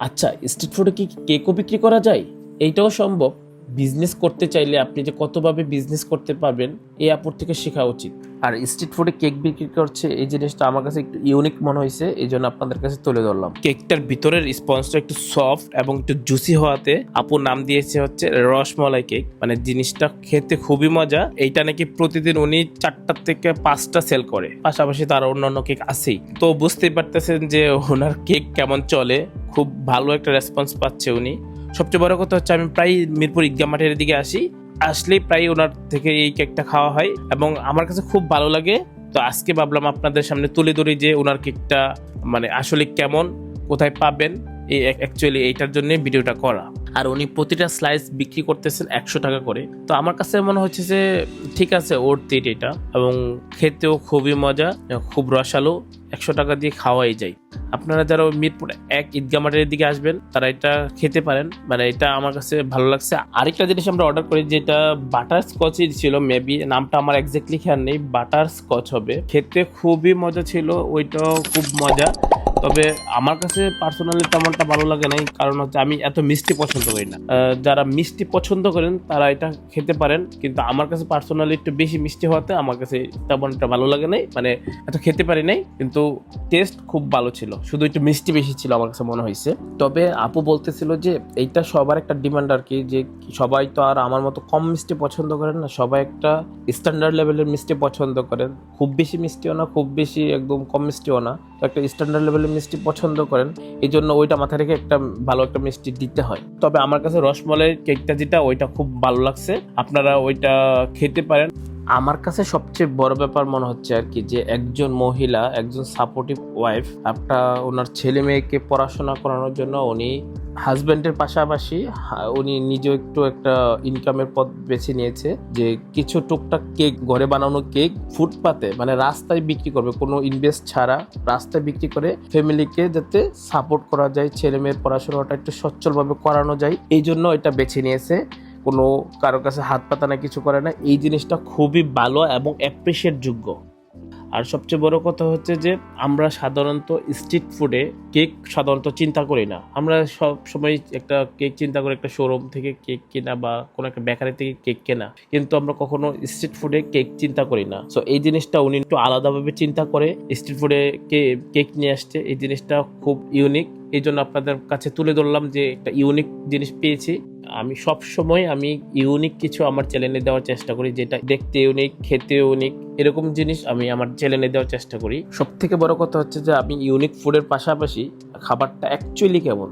আচ্ছা স্ট্রিট ফুডে কি কেকও বিক্রি করা যায়? এইটাও সম্ভব। বিজনেস করতে চাইলে আপনি যে কতভাবে বিজনেস করতে পারবেন এই আপুর থেকে শেখা উচিত। আর স্ট্রিট ফুডে কেক বিক্রি করছে, এই জিনিসটা আমার কাছে একটু ইউনিক মনে হয়েছে, এই জন্য আপনাদের কাছে তুলে ধরলাম। কেকটার ভিতরের স্পঞ্জটা একটু সফট এবং একটু জুসি হওয়াতে আপুর নাম দিয়েছে হচ্ছে রসমলাই কেক। মানে জিনিসটা খেতে খুবই মজা। এইটা নাকি প্রতিদিন উনি চারটা থেকে পাঁচটা সেল করে। পাশাপাশি তার অন্যান্য কেক আছেই। তো বুঝতেই পারতেছেন যে ওনার কেক কেমন চলে। খুব ভালো একটা রেসপন্স পাচ্ছে উনি। সবচেয়ে বড় কথা হচ্ছে আমি প্রায় মিরপুর ঈদগা মাঠের দিকে আসি। আসলেই প্রায় ওনার থেকে এই কেকটা খাওয়া হয় এবং আমার কাছে খুব ভালো লাগে। তো আজকে ভাবলাম আপনাদের সামনে তুলে ধরি যে ওনার কেকটা মানে আসলে কেমন, কোথায় পাবেন, এই অ্যাকচুয়ালি এইটার জন্য ভিডিওটা করা। আর উনি প্রতিটা স্লাইস বিক্রি করতেছেন একশো টাকা করে। তো আমার কাছে মনে হচ্ছে যে, ঠিক আছে, ওর তিট এটা এবং খেতেও খুবই মজা, খুব রসালো, একশো টাকা দিয়ে খাওয়াই যায়। আপনারা যারা মিরপুর এক ঈদগা মাঠের দিকে আসবেন, তারা এটা খেতে পারেন। মানে এটা আমার কাছে ভালো লাগছে। আরেকটা জিনিস আমরা অর্ডার করি, যেটা বাটার স্কচই ছিল মেবি নামটা আমার এক্স্যাক্টলি খেয়াল নেই বাটার স্কচ হবে। খেতে খুবই মজা ছিল, ওইটাও খুব মজা। তবে আমার কাছে পার্সোনালি তেমনটা ভালো লাগে নাই, কারণ হচ্ছে আমি এত মিষ্টি পছন্দ করি না। যারা মিষ্টি পছন্দ করেন, তারা এটা খেতে পারেন, কিন্তু আমার কাছে পার্সোনালি একটু বেশি মিষ্টি হওয়াতে আমার কাছে তেমন একটা ভালো লাগে নাই মানে এত খেতে পারি নাই, কিন্তু টেস্ট খুব ভালো ছিল। শুধু একটু মিষ্টি বেশি ছিল আমার কাছে মনে হয়েছে। তবে আপু বলতেছিল যে, এইটা সবার একটা ডিমান্ড আর কি, যে সবাই তো আর আমার মতো কম মিষ্টি পছন্দ করেন না, সবাই একটা স্ট্যান্ডার্ড লেভেলের মিষ্টি পছন্দ করেন। খুব বেশি মিষ্টিও না, খুব বেশি একদম কম মিষ্টিও না একটা স্ট্যান্ডার্ড লেভেলের মিষ্টি পছন্দ করেন এই জন্য ওইটা মাথায় রেখে একটা ভালো একটা মিষ্টি দিতে হয়। তবে আমার কাছে রসমলাইয়ের কেকটা যেটা, ওইটা খুব ভালো লাগছে। আপনারা ওইটা খেতে পারেন। আমার কাছে সবচেয়ে বড় ব্যাপার মনে হচ্ছে আর কি যে একজন মহিলা, একজন সাপোর্টিভ ওয়াইফ একটা ওনার ছেলে মেয়েকে পড়াশোনা করানোর জন্য উনি হাজব্যান্ডের পাশাপাশি উনি নিজেও একটু একটা ইনকামের পথ বেছে নিয়েছে যে কিছু টুকটাক কেক ঘরে বানানো কেক ফুটপাতে মানে রাস্তায় বিক্রি করবে। কোনো ইনভেস্ট ছাড়া রাস্তায় বিক্রি করে ফ্যামিলিকে যাতে সাপোর্ট করা যায়, ছেলে মেয়ের পড়াশোনাটা একটু সচ্ছলভাবে করানো যায়। এই জন্য এটা বেছে নিয়েছে। কোনো কারও কাছে হাত পাতা না কিছু করে না এই জিনিসটা খুবই ভালো এবং অ্যাপ্রিসিয়েট যোগ্য। আর সবচেয়ে বড় কথা হচ্ছে যে, আমরা সাধারণত স্ট্রিট ফুডে কেক সাধারণত চিন্তা করি না। আমরা সব সময় একটা কেক চিন্তা করি, একটা শোরুম থেকে কেক কেনা বা কোনো একটা বেকারি থেকে কেক কেনা। কিন্তু আমরা কখনো স্ট্রিট ফুডে কেক চিন্তা করি না। সো এই জিনিসটা উনি একটু আলাদাভাবে চিন্তা করে স্ট্রিট ফুডে কেক নিয়ে আসছে। এই জিনিসটা খুব ইউনিক এই জন্য আপনাদের কাছে তুলে ধরলাম যে একটা ইউনিক জিনিস পেয়েছি। আমি সব সময় আমি ইউনিক কিছু আমার চ্যানেলে দেওয়ার চেষ্টা করি, যেটা দেখতে ইউনিক খেতে ইউনিক এরকম জিনিস আমি আমার চ্যানেলে দেওয়ার চেষ্টা করি। সব থেকে বড় কথা হচ্ছে যে আমি ইউনিক ফুডের পাশাপাশি খাবারটা অ্যাকচুয়ালি কেমন?